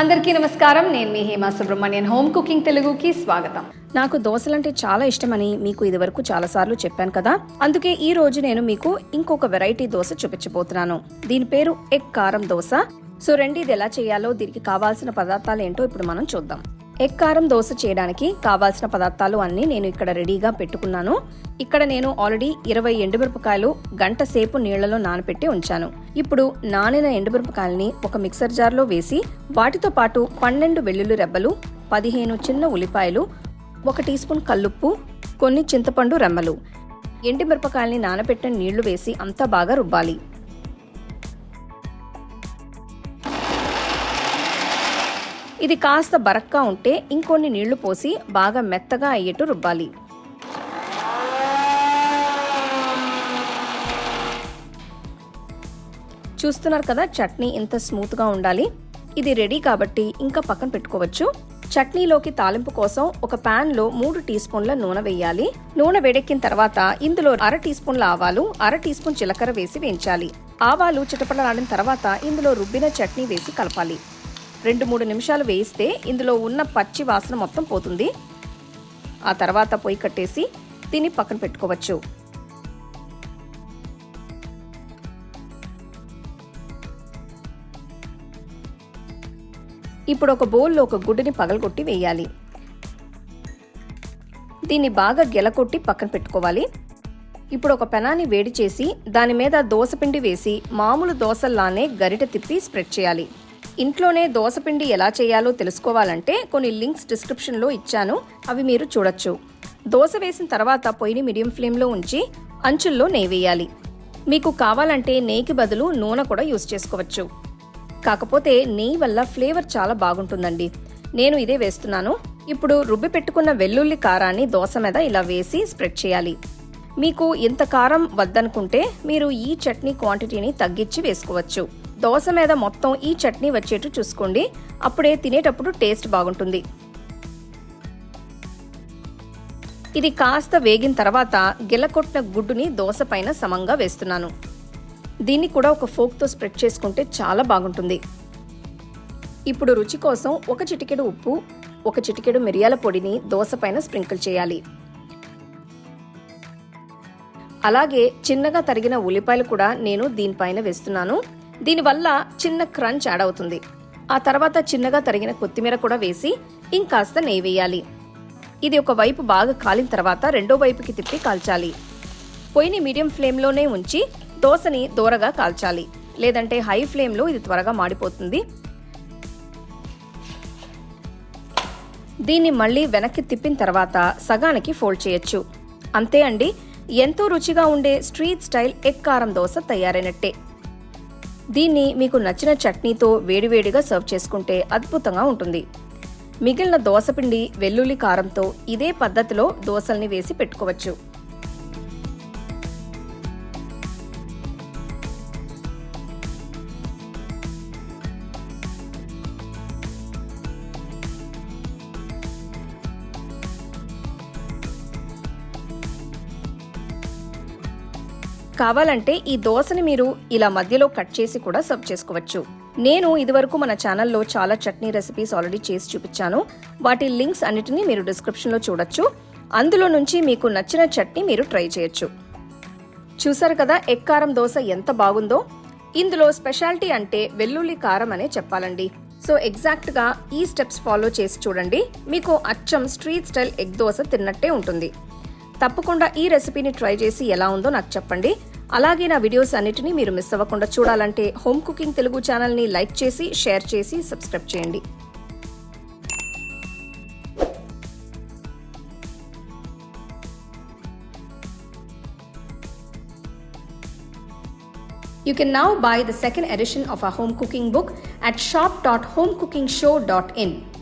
అందరికీ నమస్కారం. నేను మీ హేమా సుబ్రహ్మణ్యన్. హోమ్ కుకింగ్ తెలుగుకి స్వాగతం. నాకు దోశలంటే చాలా ఇష్టమని మీకు ఇదివరకు చాలాసార్లు చెప్పాను కదా? అందుకే ఈ రోజు నేను మీకు ఇంకొక వెరైటీ దోశ చూపించబోతున్నాను. దీని పేరు ఎగ్ కారం దోశ. సో రెండు ఇది ఎలా చేయాలో దీనికి కావాల్సిన పదార్థాలు ఏంటో ఇప్పుడు మనం చూద్దాం. ఎగ్ కారం దోశ చేయడానికి కావాల్సిన పదార్థాలు అన్నీ నేను ఇక్కడ రెడీగా పెట్టుకున్నాను. ఇక్కడ నేను ఆల్రెడీ ఇరవై ఎండుమిరపకాయలు గంట సేపు నీళ్ళలో నానబెట్టి ఉంచాను. ఇప్పుడు నానిన ఎండుమిరపకాయల్ని ఒక మిక్సర్ జార్లో వేసి వాటితో పాటు పన్నెండు వెల్లుల్లి రెబ్బలు పదిహేను చిన్న ఉల్లిపాయలు ఒక టీ స్పూన్ కల్లుప్పు కొన్ని చింతపండు రెమ్మలు. ఎండుమిరపకాయల్ని నానబెట్టిన నీళ్ళు వేసి అంతా బాగా రుబ్బాలి. ఇది కాస్త బరక్గా ఉంటే ఇంకొన్ని నీళ్ళు పోసి బాగా మెత్తగా అయ్యేట్టు రుబ్బాలి. చూస్తున్నారు కదా చట్నీ ఎంత స్మూత్గా ఉండాలి. ఇది రెడీ కాబట్టి ఇంకా పక్కన పెట్టుకోవచ్చు. చట్నీలోకి తాలింపు కోసం ఒక ప్యాన్లో లో మూడు టీ స్పూన్ల నూనె వేయాలి. నూనె వేడెక్కిన తర్వాత ఇందులో అర టీ స్పూన్ల ఆవాలు అర టీ స్పూన్ జీలకర్ర వేసి వేయించాలి. ఆవాలు చిటపడలాడిన తర్వాత ఇందులో రుబ్బిన చట్నీ వేసి కలపాలి. రెండు మూడు నిమిషాలు వేయిస్తే ఇందులో ఉన్న పచ్చి వాసన మొత్తం పోతుంది. ఆ తర్వాత పొయ్యి కట్టేసి దీన్ని పక్కన పెట్టుకోవచ్చు. ఇప్పుడు ఒక బౌల్లో ఒక గుడ్డుని పగలగొట్టి వేయాలి. దీన్ని బాగా గెలకొట్టి పక్కన పెట్టుకోవాలి. ఇప్పుడు ఒక పెనాన్ని వేడి చేసి దాని మీద దోసపిండి వేసి మామూలు దోసల్లానే గరిట తిప్పి స్ప్రెడ్ చేయాలి. ఇంట్లోనే దోసపిండి ఎలా చేయాలో తెలుసుకోవాలంటే కొన్ని లింక్స్ డిస్క్రిప్షన్లో ఇచ్చాను అవి మీరు చూడొచ్చు. దోశ వేసిన తర్వాత పొయ్యిని మీడియం ఫ్లేమ్లో ఉంచి అంచుల్లో నెయ్యి వేయాలి. మీకు కావాలంటే నెయ్యికి బదులు నూనె కూడా యూస్ చేసుకోవచ్చు. కాకపోతే నెయ్యి వల్ల ఫ్లేవర్ చాలా బాగుంటుందండి. నేను ఇదే వేస్తున్నాను. ఇప్పుడు రుబ్బి పెట్టుకున్న వెల్లుల్లి కారాన్ని దోశ మీద ఇలా వేసి స్ప్రెడ్ చేయాలి. మీకు ఇంత కారం వద్దనుకుంటే మీరు ఈ చట్నీ క్వాంటిటీని తగ్గించి వేసుకోవచ్చు. దోశ మీద మొత్తం ఈ చట్నీ వచ్చేట్టు చూసుకోండి. అప్పుడే తినేటప్పుడు టేస్ట్ బాగుంటుంది. ఇది కాస్త వేగిన తర్వాత గిల్లకొట్టిన గుడ్డుని దోశ పైన సమంగా వేస్తున్నాను. దీన్ని కూడా ఒక ఫోక్తో స్ప్రెడ్ చేసుకుంటే చాలా బాగుంటుంది. ఇప్పుడు రుచి కోసం ఒక చిటికెడు ఉప్పు ఒక చిటికెడు మిరియాల పొడిని దోశ పైన స్ప్రింకిల్ చేయాలి. అలాగే చిన్నగా తరిగిన ఉల్లిపాయలు కూడా నేను దీనిపైన వేస్తున్నాను. దీనివల్ల చిన్న క్రంచ్ యాడ్ అవుతుంది. ఆ తర్వాత చిన్నగా తరిగిన కొత్తిమీర కూడా వేసి ఇంకాస్త నెయ్యి వేయాలి. ఇది ఒక వైపు బాగా కాలిన తర్వాత రెండో వైపుకి తిప్పి కాల్చాలి. పొయ్యిని మీడియం ఫ్లేమ్లోనే ఉంచి దోశని దూరగా కాల్చాలి. లేదంటే హై ఫ్లేమ్లో ఇది త్వరగా మాడిపోతుంది. దీన్ని మళ్ళీ వెనక్కి తిప్పిన తర్వాత సగానికి ఫోల్డ్ చేయొచ్చు. అంతే అండి ఎంతో రుచిగా ఉండే స్ట్రీట్ స్టైల్ ఎగ్ కారం దోశ తయారైనట్టే. దీన్ని మీకు నచ్చిన చట్నీతో వేడివేడిగా సర్వ్ చేసుకుంటే అద్భుతంగా ఉంటుంది. మిగిలిన దోశపిండి వెల్లుల్లి కారంతో ఇదే పద్ధతిలో దోశల్ని వేసి పెట్టుకోవచ్చు. కావాలంటే ఈ దోశని మీరు ఇలా మధ్యలో కట్ చేసి కూడా సర్వ్ చేసుకోవచ్చు. నేను ఇదివరకు మన ఛానల్లో చాలా చట్నీ రెసిపీస్ ఆల్రెడీ చేసి చూపించాను. వాటి లింక్స్ అన్నిటినీ మీరు డిస్క్రిప్షన్లో చూడొచ్చు. అందులో నుంచి మీకు నచ్చిన చట్నీ మీరు ట్రై చేయొచ్చు. చూసారు కదా ఎగ్ కారం దోశ ఎంత బాగుందో? ఇందులో స్పెషాలిటీ అంటే వెల్లుల్లి కారం అనే చెప్పాలండి. సో ఎగ్జాక్ట్గా ఈ స్టెప్స్ ఫాలో చేసి చూడండి. మీకు అచ్చం స్ట్రీట్ స్టైల్ ఎగ్ దోశ తిన్నట్టే ఉంటుంది. తప్పకుండా ఈ రెసిపీని ట్రై చేసి ఎలా ఉందో నాకు చెప్పండి అలాగే నా వీడియోస్ అన్నిటినీ మీరు మిస్ అవ్వకుండా చూడాలంటే హోమ్ కుకింగ్ తెలుగు ఛానల్ని లైక్ చేసి షేర్ చేసి సబ్స్క్రైబ్ చేయండి You can now buy the second edition of our home cooking book at shop.homecookingshow.in.